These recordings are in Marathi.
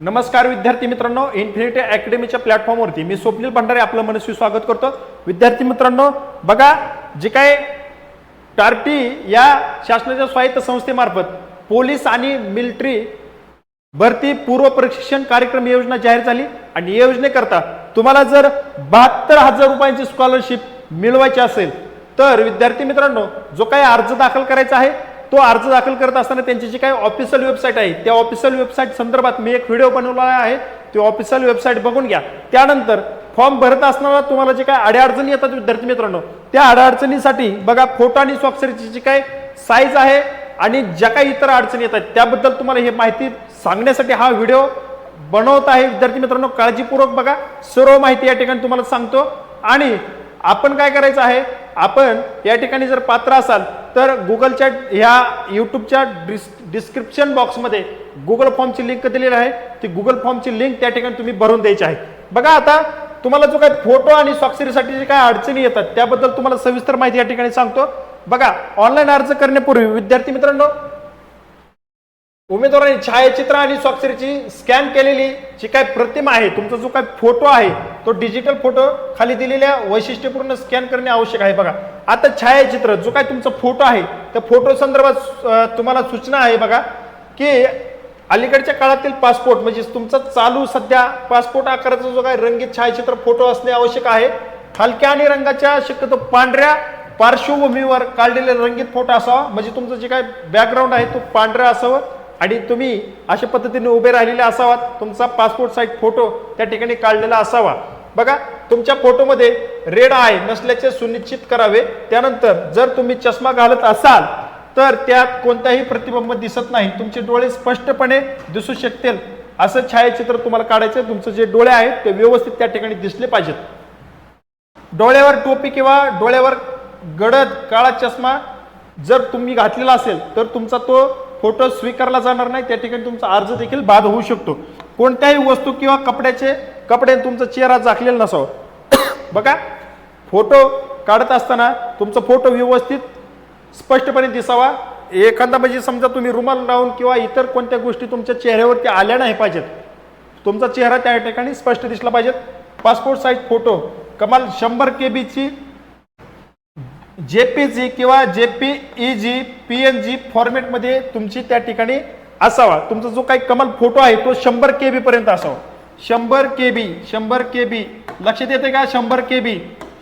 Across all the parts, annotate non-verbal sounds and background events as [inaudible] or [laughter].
नमस्कार विद्यार्थी मित्रांनो इन्फिनिटी अकॅडमीच्या प्लॅटफॉर्मवरती मी स्वप्नील भंडारे आपलं मनस्वी स्वागत करतो. विद्यार्थी मित्रांनो बघा जे काय टार्टी या शासनाच्या स्वायत्त संस्थेमार्फत पोलीस आणि मिलिटरी भरती पूर्व प्रशिक्षण कार्यक्रम योजना जाहीर झाली आणि या योजनेकरता तुम्हाला जर बहात्तर हजार रुपयांची स्कॉलरशिप मिळवायची असेल तर विद्यार्थी मित्रांनो जो काही अर्ज दाखल करायचा आहे तो अर्ज दाखल करत असताना त्यांची जी काही ऑफिशियल वेबसाईट आहे त्या ऑफिशियल वेबसाईट संदर्भात मी एक व्हिडिओ बनवला आहे. ती ऑफिशियल वेबसाईट बघून घ्या. त्यानंतर फॉर्म भरत असताना तुम्हाला जे काही अडीअडचणी येतात विद्यार्थी मित्रांनो त्या अडीअडचणीसाठी बघा फोटो आणि स्वाक्षरीची जी काही साईज आहे आणि ज्या काही इतर अडचणी येतात त्याबद्दल तुम्हाला हे माहिती सांगण्यासाठी हा व्हिडिओ बनवत आहे. विद्यार्थी मित्रांनो काळजीपूर्वक बघा. सर्व माहिती या ठिकाणी तुम्हाला सांगतो. आणि आपण काय करायचं आहे? आपण या ठिकाणी जर पात्र असाल तर गुगलच्या ह्या यूट्यूबच्या डिस डिस्क्रिप्शन बॉक्समध्ये गुगल फॉर्मची लिंक दिलेली आहे. ती गुगल फॉर्मची लिंक त्या ठिकाणी तुम्ही भरून द्यायची आहे. बघा आता तुम्हाला जो काही फोटो आणि स्वाक्षरीसाठी जे काय अडचणी येतात त्याबद्दल तुम्हाला सविस्तर माहिती या ठिकाणी सांगतो. बघा ऑनलाईन अर्ज करण्यापूर्वी विद्यार्थी मित्रांनो उमेदवारांनी छायाचित्र आणि स्वाक्षरीची स्कॅन केलेली जी काय प्रतिमा आहे तुमचा जो काय फोटो आहे तो डिजिटल फोटो खाली दिलेल्या वैशिष्ट्यपूर्ण स्कॅन करणे आवश्यक आहे बघा. आता छायाचित्र जो काय तुमचा फोटो आहे त्या फोटो संदर्भात तुम्हाला सूचना आहे बघा की अलीकडच्या काळातील पासपोर्ट म्हणजे तुमचा चालू सध्या पासपोर्ट आकाराचा जो काय रंगीत छायाचित्र फोटो असणे आवश्यक आहे. हलक्या आणि रंगाच्या शक्यतो पांढऱ्या पार्श्वभूमीवर काढलेले रंगीत फोटो असावा. म्हणजे तुमचं जे काय बॅकग्राऊंड आहे तो पांढरा असावं. आणि तुम्ही अशा पद्धतीने उभे राहिलेले असावात. तुमचा पासपोर्ट साईज फोटो त्या ठिकाणी काढलेला असावा. बघा तुमच्या फोटोमध्ये रेड आहे नसल्याचे सुनिश्चित करावे. त्यानंतर जर तुम्ही चष्मा घालत असाल तर त्यात कोणताही प्रतिबिंब दिसत नाही. तुमचे डोळे स्पष्टपणे दिसू शकतील. असं छायाचित्र तुम्हाला काढायचं आहे. तुमचे जे डोळे आहेत ते व्यवस्थित त्या ठिकाणी दिसले पाहिजेत. डोळ्यावर टोपी किंवा डोळ्यावर गडद काळा चष्मा जर तुम्ही घातलेला असेल तर तुमचा तो फोटो स्वीकारला जाणार नाही त्या ठिकाणी तुमचा अर्ज देखील बाद होऊ शकतो. कोणत्याही वस्तू किंवा कपड्याचे कपडे तुमचा चेहरा झाकलेला नसावा. बघा फोटो काढत असताना तुमचा फोटो व्यवस्थित स्पष्टपणे दिसावा. एखादा म्हणजे समजा तुम्ही रुमाल लावून किंवा इतर कोणत्या गोष्टी तुमच्या चेहऱ्यावरती आल्या नाही पाहिजेत. तुमचा चेहरा त्या ठिकाणी स्पष्ट दिसला पाहिजेत. Passport size photo. कमाल शंभर के बीची जे पी जी किंवा J P E G P N G फॉर्मेटमध्ये तुमची त्या ठिकाणी असावा. तुमचा जो काही कमाल फोटो आहे तो शंभर के बी पर्यंत असावा. शंभर के बी शंभर के बी लक्षात येते का? शंभर के बी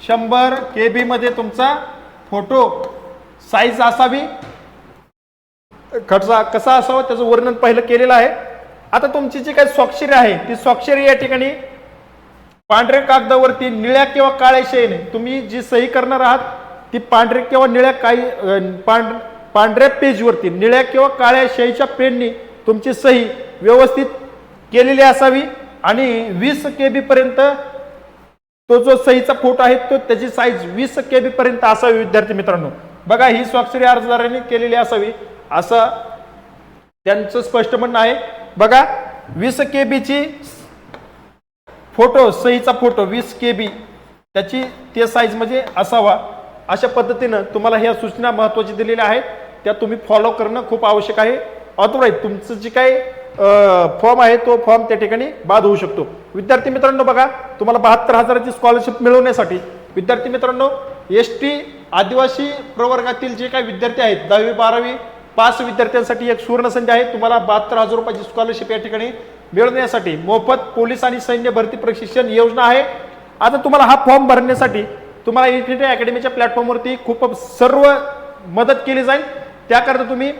शंभर के बी मध्ये तुमचा फोटो साईज असावी. खर्चा कसा असावा? त्याचं वर्णन पहिलं केलेलं आहे. आता तुमची जी काही स्वाक्षरी आहे ती स्वाक्षरी या ठिकाणी पांढऱ्या कागदावरती निळ्या किंवा काळ्या शेने तुम्ही जी सही करणार आहात ती पांढरे किंवा निळ्या काही पांढ पांढऱ्या पेजवरती निळ्या किंवा काळ्या शाईच्या पेननी तुमची सही व्यवस्थित केलेली असावी आणि वीस के बीपर्यंत तो जो सहीचा फोटो आहे तो त्याची साईज वीस के बीपर्यंत असावी विद्यार्थी मित्रांनो. बघा ही स्वाक्षरी अर्जदारांनी केलेली असावी असं त्यांचं स्पष्ट म्हणणं आहे. बघा वीस के बीची फोटो सहीचा फोटो वीस के बी त्याची ते साईज म्हणजे असावा. अशा पद्धतीनं तुम्हाला ह्या सूचना महत्वाची दिलेल्या आहेत. त्या तुम्ही फॉलो करणं खूप आवश्यक आहे. ऑथोराईज तुमचं जे काही फॉर्म आहे तो फॉर्म त्या ठिकाणी बाद होऊ शकतो. विद्यार्थी मित्रांनो बघा तुम्हाला बहात्तर हजाराची स्कॉलरशिप मिळवण्यासाठी विद्यार्थी मित्रांनो एस टी आदिवासी प्रवर्गातील जे काही विद्यार्थी आहेत दहावी बारावी पाच विद्यार्थ्यांसाठी एक सुवर्णसंधी आहे. तुम्हाला बहात्तर हजार रुपयाची स्कॉलरशिप या ठिकाणी मिळवण्यासाठी मोफत पोलीस आणि सैन्य भरती प्रशिक्षण योजना आहे. आता तुम्हाला हा फॉर्म भरण्यासाठी तुम्हाला इन्फिनिटी अकॅडमीच्या प्लॅटफॉर्मवरती खूप सर्व मदत केली जाईल. त्याकरता तुम्ही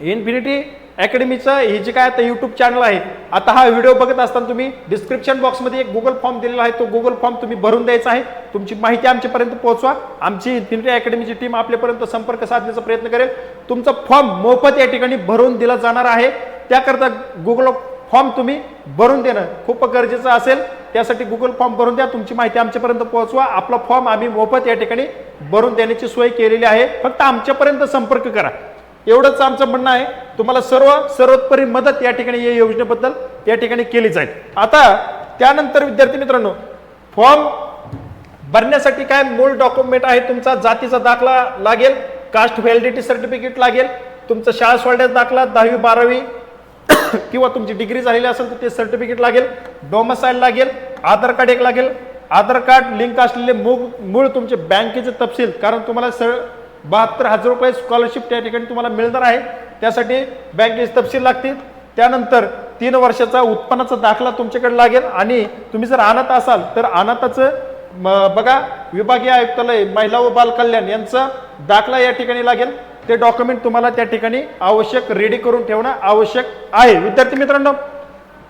इन्फिनिटी अकॅडमीचं हे जे काय आता यूट्यूब चॅनल आहे आता हा व्हिडिओ बघत असताना तुम्ही डिस्क्रिप्शन बॉक्समध्ये एक गुगल फॉर्म दिलेला आहे. तो गुगल फॉर्म तुम्ही भरून द्यायचा आहे. तुमची माहिती आमच्यापर्यंत पोहोचवा. आमची इन्फिनिटी अकॅडमीची टीम आपल्यापर्यंत संपर्क साधण्याचा प्रयत्न करेल. तुमचा फॉर्म मोफत या ठिकाणी भरून दिला जाणार आहे. त्याकरता गुगल फॉर्म तुम्ही भरून देणं खूप गरजेचं असेल. त्यासाठी गुगल फॉर्म भरून द्या तुमची माहिती आमच्यापर्यंत पोहोचवा. आपला फॉर्म आम्ही मोफत या ठिकाणी भरून देण्याची सोय केलेली आहे. फक्त आमच्यापर्यंत संपर्क करा. एवढंच आमचं म्हणणं आहे. तुम्हाला सर्व सर्वोत्परी मदत या ठिकाणी या योजनेबद्दल या ठिकाणी केली जाईल. आता त्यानंतर विद्यार्थी मित्रांनो फॉर्म भरण्यासाठी काय मूळ डॉक्युमेंट आहे? तुमचा जातीचा दाखला लागेल. कास्ट व्हॅलिडिटी सर्टिफिकेट लागेल. तुमचा शाळा सोडण्याचा दाखला दहावी बारावी [coughs] किंवा तुमची डिग्री झालेली असेल तर ते सर्टिफिकेट लागेल डोमसाईल लागेल आधार कार्ड एक लागेल. आधार कार्ड लिंक असलेले मूळ मूळ तुमचे बँकेचे तपशील कारण तुम्हाला सर बहात्तर हजार रुपये स्कॉलरशिप त्या ठिकाणी तुम्हाला मिळणार आहे. त्यासाठी बँकेचे तपशील लागतील. त्यानंतर तीन वर्षाचा उत्पन्नाचा दाखला तुमच्याकडे लागेल आणि तुम्ही जर अनाथ असाल तर अनाथाचं बघा विभागीय आयुक्तालय महिला व बाल कल्याण यांचा दाखला या ठिकाणी लागेल. ते डॉक्युमेंट तुम्हाला त्या ठिकाणी आवश्यक रेडी करून ठेवणं आवश्यक आहे. विद्यार्थी मित्रांनो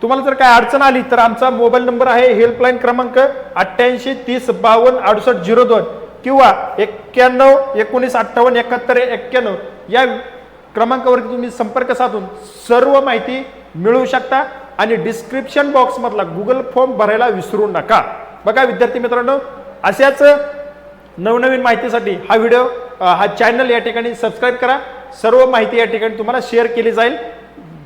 तुम्हाला जर काय अडचण आली तर आमचा मोबाईल नंबर आहे हेल्पलाईन क्रमांक अठ्ठ्याऐंशी तीस बावन्न अडुसष्ट झिरो दोन किंवा एक्क्याण्णव एकोणीस अठ्ठावन्न एकाहत्तर एक्क्याण्णव या क्रमांकावरती तुम्ही संपर्क साधून सर्व माहिती मिळवू शकता आणि डिस्क्रिप्शन बॉक्समधला गुगल फॉर्म भरायला विसरू नका. बघा विद्यार्थी मित्रांनो अशाच नवनवीन माहितीसाठी हा व्हिडिओ हा चॅनल या ठिकाणी सबस्क्राईब करा. सर्व माहिती या ठिकाणी तुम्हाला शेअर केली जाईल.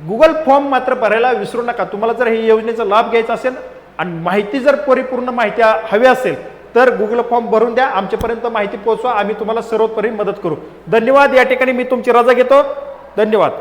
गुगल फॉर्म मात्र भरायला विसरू नका. तुम्हाला जर ही योजनेचा लाभ घ्यायचा असेल आणि माहिती जर परिपूर्ण माहिती हवी असेल तर गुगल फॉर्म भरून द्या. आमच्यापर्यंत माहिती पोहोचवा. आम्ही तुम्हाला सर्वोपरी मदत करू. धन्यवाद. या ठिकाणी मी तुमची रजा घेतो. धन्यवाद.